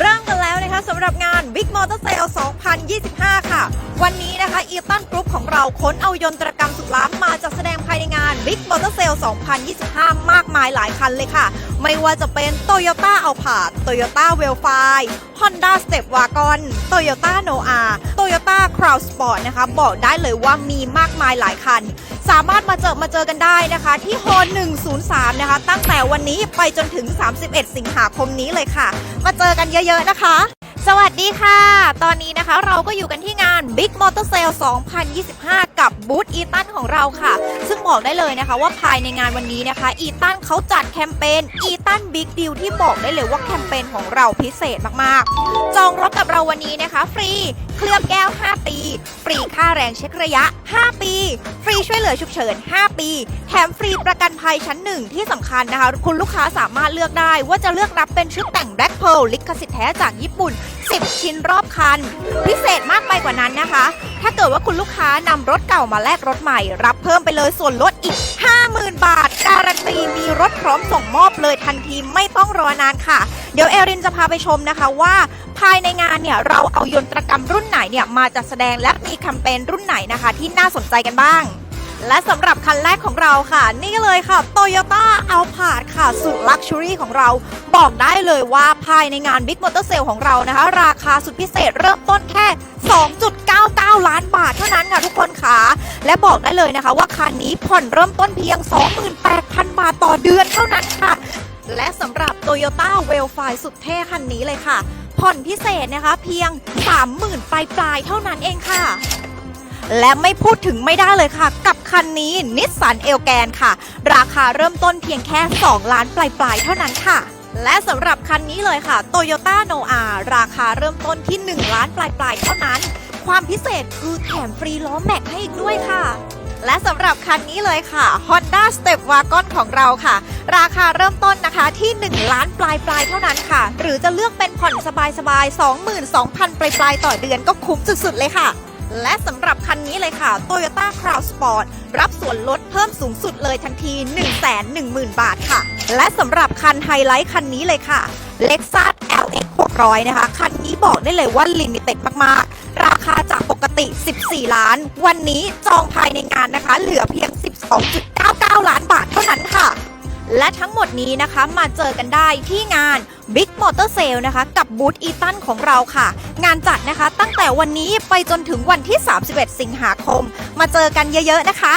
เสำหรับงาน Big Motor Sale 2025 ค่ะ วันนี้นะคะอีตันกรุ๊ปของเราค้นเอายนตรกรรมสุดล้ำมาจัดแสดงภายในงาน Big Motor Sale 2025 มากมายหลายคันเลยค่ะ ไม่ว่าจะเป็น Toyota a l p a r d Toyota w e l f i Honda Step Wagon Toyota Noah Toyota Crown Sport นะคะ บอกได้เลยว่ามีมากมายหลายคัน สามารถมาเจอมาเจอกันได้นะคะที่ฮอ103 นะคะ ตั้งแต่วันนี้ไปจนถึง 31 สิงหาคมนี้เลยค่ะ มาเจอกันเยอะๆนะคะ สวัสดีค่ะ ตอนนี้นะคะเราก็อยู่กันที่งาน Big Motor Sale 2025 กับบูธอีตันของเราค่ะ ซึ่งบอกได้เลยนะคะว่าภายในงานวันนี้นะคะอีตันเขาจัดแคมเปญอีตันบิ๊กดีลที่บอกได้เลยว่าแคมเปญของเราพิเศษมากๆ จองรถกับเราวันนี้นะคะ ฟรี เคลือบแก้ว 5 ปี ฟรีค่าแรงเช็คระยะ 5 ปี ฟรีช่วยเหลือฉุกเฉิน 5 ปี แถมฟรีประกันภัยชั้นหนึ่งที่สำคัญนะคะ คุณลูกค้าสามารถเลือกได้ว่าจะเลือกรับเป็นชุดแต่ง Black Pearl ลิขสิทธิ์แท้จากญี่ปุ่น 10 ชิ้นรอบคัน พิเศษมากไปกว่านั้นนะคะ ถ้าเกิดว่าคุณลูกค้านำรถเก่ามาแลกรถใหม่ รับเพิ่มไปเลยส่วนลดอีก 50,000 บาท การันตี มอมส่งมอบเลยทันทีไม่ต้องรอนานค่ะ เดี๋ยวเอรินจะพาไปชมนะคะว่า ภายในงานเนี่ยเราเอายนตรกรรมรุ่นไหนเนี่ยมาจัดแสดงและมีแคมเปญรุ่นไหนนะคะ ที่น่าสนใจกันบ้าง และสำหรับคันแรกของเราค่ะ นี่เลยค่ะ Toyota a l p a r d ค่ะ สุดลักชัวรี่ของเรา บอกได้เลยว่าภายในงาน Big Motor Sale ของเรานะคะ ราคาสุดพิเศษเริ่มต้นแค่ 2.99 ล้านบาทเท่านั้นค่ะทุกคนค่ะ และบอกได้เลยนะคะ ว่าคันนี้ผ่อนเริ่มต้นเพียง 28,000 บาทต่อเดือนเท่านั้นค่ะ และสำหรับ Toyota w e l f i สุดเท่คันนี้เลยค่ะ ผ่อนพิเศษนะคะเพียง 30,000ปลายปลายๆเท่านั้นเองค่ะ และไม่พูดถึงไม่ได้เลยค่ะ กับคันนี้นิสสันเอลแกนค่ะ ราคาเริ่มต้นเพียงแค่ 2 ล้านปลายๆ เท่านั้นค่ะ และสำหรับคันนี้เลยค่ะ Toyota n o a ราคาเริ่มต้นที่ 1 ล้านปลายปลายๆเท่านั้น ความพิเศษคือแถมฟรีล้อแม็กให้อีกด้วยค่ะและสำหรับคันนี้เลยค่ะ Honda Step Wagon ของเราค่ะ ราคาเริ่มต้นนะคะที่ 1 ล้านปลายปลายๆเท่านั้นค่ะ หรือจะเลือกเป็นผ่อนสบายๆ22,000 ปลายปลายๆต่อเดือนก็คุ้มสุดๆเลยค่ะ และสำหรับคันนี้เลยค่ะ Toyota Crown Sport รับส่วนลดเพิ่มสูงสุดเลยทันที 110,000 บาทค่ะ และสำหรับคันไฮไลท์คันนี้เลยค่ะ Lexus LX 600 นะคะ คันนี้บอกได้เลยว่าลิมิเต็ดมาก ๆ ราคาจากปกติ 14 ล้าน วันนี้จองภายในงานนะคะ เหลือเพียง 12.99 ล้านบาทเท่านั้นค่ะ และทั้งหมดนี้นะคะมาเจอกันได้ที่งาน Big Motor Sale นะคะ กับบูธอีตันของเราค่ะ งานจัดนะคะตั้งแต่วันนี้ไปจนถึงวันที่ 31 สิงหาคม มาเจอกันเยอะๆนะคะ